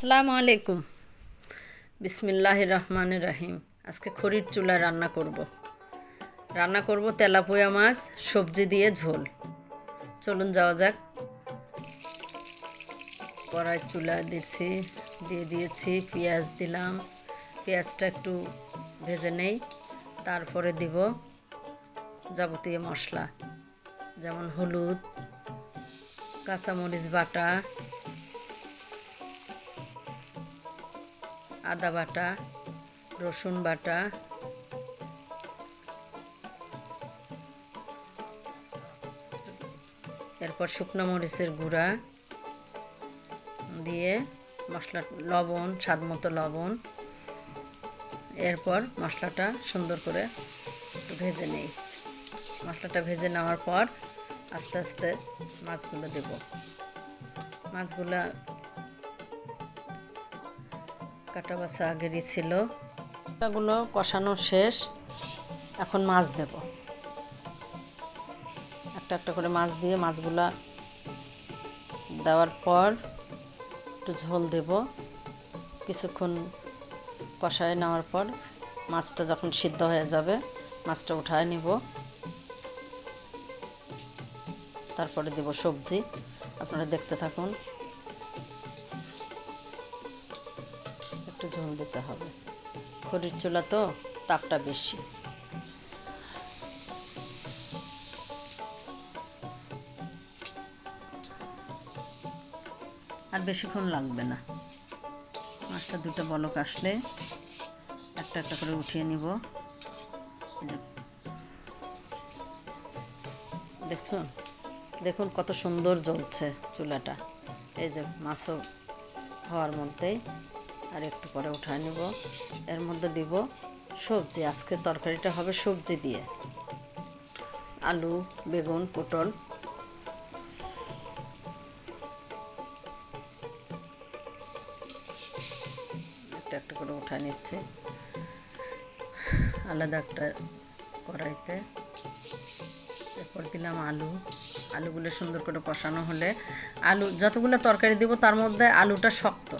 আসসালামু আলাইকুম। বিসমিল্লাহ রহমান রাহিম। আজকে খড়ির চুলায় রান্না করব। রান্না করব তেলাপোয়া মাছ, সবজি দিয়ে ঝোল। চলুন যাওয়া যাক। কড়াই চুলা দিচ্ছি দিয়ে দিয়েছি, পেঁয়াজ দিলাম। পেঁয়াজটা একটু ভেজে নেই, তারপরে দিব যাবতীয় মশলা। যেমন হলুদ, কাঁচামরিচ বাটা আদা বাটা, রসুন বাটা, এরপর শুকনো মরিচের গুঁড়া দিয়ে মশলা, লবণ, স্বাদ মতো লবণ, এরপর মশলাটা সুন্দর করে একটু ভেজে নেই। মশলাটা ভেজে নেওয়ার পর আস্তে আস্তে মাছগুলো দেব। মাছগুলো কাটা বাসা আগেরই ছিল। ওগুলো কষানো শেষ। এখন মাছ দেব। একটা একটা করে মাছ দিয়ে মাছগুলা দেওয়ার পর একটু ঝোল দেব। কিছুক্ষণ কষায় নেওয়ার পর মাছটা যখন সিদ্ধ হয়ে যাবে, মাছটা উঠায় নিব। তারপরে দেব সবজি। আপনারা দেখতে থাকুন। ঝোল দিতে হবে। খড়ির চুলা তো, তাপটা বেশি। আর বেশিক্ষণ লাগবে না। মাছটা দুটো বলক আসলে একটা একটা করে উঠিয়ে নিব। দেখছ? দেখুন কত সুন্দর জ্বলছে চুলাটা। এই যে মাছও হওয়ার মধ্যেই। আর একটু পরে উঠায় নেব। এর মধ্যে দিব সবজি, আজকে তরকারিটা হবে সবজি দিয়ে। আলু, বেগুন, পটল। একটা একটা করে উঠায় নিচ্ছে। আলাদা একটা কড়াইতে। এরপর দিলাম আলু। আলুগুলো সুন্দর করে কষানো হলে আলু, যতগুলো তরকারি দিব তার মধ্যে আলুটা শক্ত।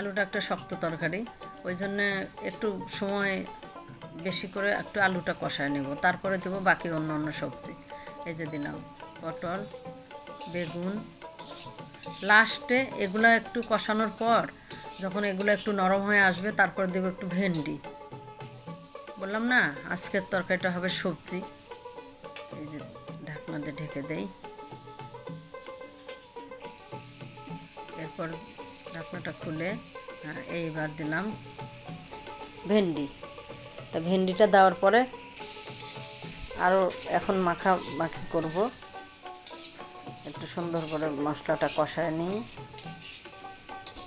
আলুটা একটা শক্ত তরকারি। ওই জন্যে একটু সময় বেশি করে একটু আলুটা কষায় নেব। তারপরে দেবো বাকি অন্য অন্য সবজি। এই যে দিলাম পটল, বেগুন। লাস্টে এগুলো একটু কষানোর পর যখন এগুলো একটু নরম হয়ে আসবে, তারপর দেবো একটু ভেন্ডি। বললাম না, আজকের তরকারিটা হবে সবজি। এই যে ঢাকনা দিয়ে ঢেকে দেই। এরপর ঢাকনাটা খুলে এইবার দিলাম ভেন্ডি। তা ভেন্ডিটা দেওয়ার পরে আরও এখন মাখা, মাখি করব। একটু সুন্দর করে মশলাটা কষায় নিই।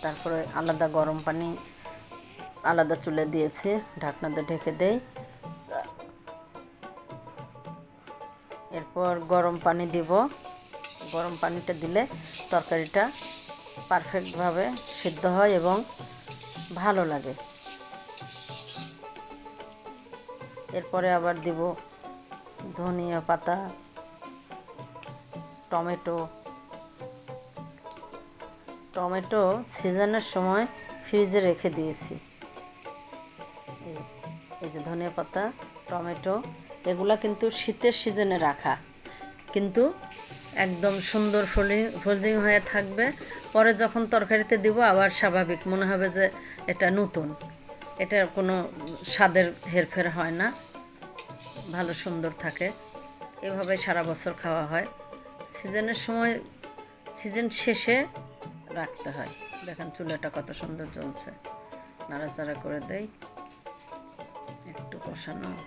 তারপরে আলাদা গরম পানি আলাদা চুলে দিয়েছি, ঢাকনাতে ঢেকে দেই। এরপর গরম পানি দিব। গরম পানিটা দিলে তরকারিটা পারফেক্টভাবে সিদ্ধ হয় এবং ভালো লাগে। এরপরে আবার দিব ধনিয়া পাতা, টমেটো। টমেটো সিজনের সময় ফ্রিজে রেখে দিয়েছি। এই- যে ধনিয়া পাতা, টমেটো, এগুলা কিন্তু শীতের সিজনে রাখা। কিন্তু একদম সুন্দর ফোল্ডিং ফোল্ডিং হয়ে থাকবে। পরে যখন তরকারিতে দিব, আবার স্বাভাবিক। মনে হবে যে এটা নতুন। এটার কোনো স্বাদের হেরফের হয় না। ভালো সুন্দর থাকে। এভাবে সারা বছর খাওয়া হয়। সিজনের সময়, সিজন শেষে রাখতে হয়। দেখেন চুলাটা কত সুন্দর জ্বলছে। নাড়াচাড়া করে দেই। একটু কষানো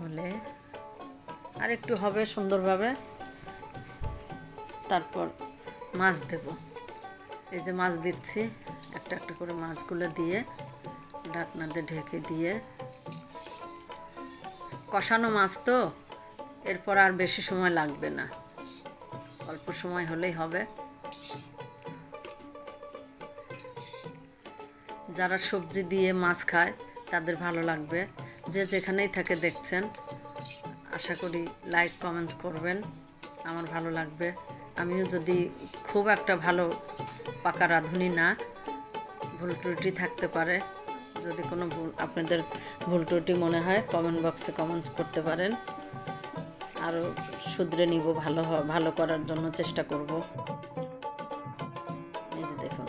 হলে আর একটু হবে সুন্দরভাবে। তারপর মাছ দেব। এই যে মাছ দিচ্ছি, একটা একটা করে মাছগুলো দিয়ে ঢাকনা দিয়ে ঢেকে দিয়ে। কষানো মাছ তো, এরপর আর বেশি সময় লাগবে না। অল্প সময় হলেই হবে। যারা সবজি দিয়ে মাছ খায়, তাদের ভালো লাগবে। যে যেখানেই থাকে দেখছেন, আশা করি লাইক কমেন্ট করবেন। আমার ভালো লাগবে। আমিও যদি খুব একটা ভালো পাকা রাঁধুনি না, ভুল ত্রুটি থাকতে পারে। যদি কোনো ভুল, আপনাদের ভুল ত্রুটি মনে হয় কমেন্ট বক্সে কমেন্ট করতে পারেন। আরও শুধরে নিব ভালো ভালো করার জন্য চেষ্টা করব। এই যে দেখুন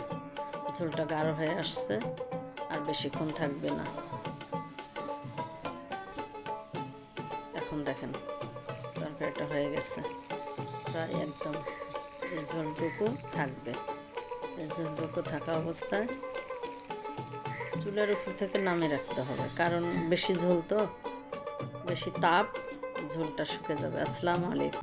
ঝোলটা গাঢ় হয়ে আসছে, আর বেশিক্ষণ থাকবে না। এখন দেখেন, তরকারিটা হয়ে গেছে। প্রায় একদম ঝোলটুকু থাকবে। ঝোলটুকু থাকা অবস্থায় চুলার উপর থেকে নামে রাখতে হবে কারণ বেশি ঝোল তো বেশি তাপ ঝোলটা শুকে যাবে। আসসালামু আলাইকুম।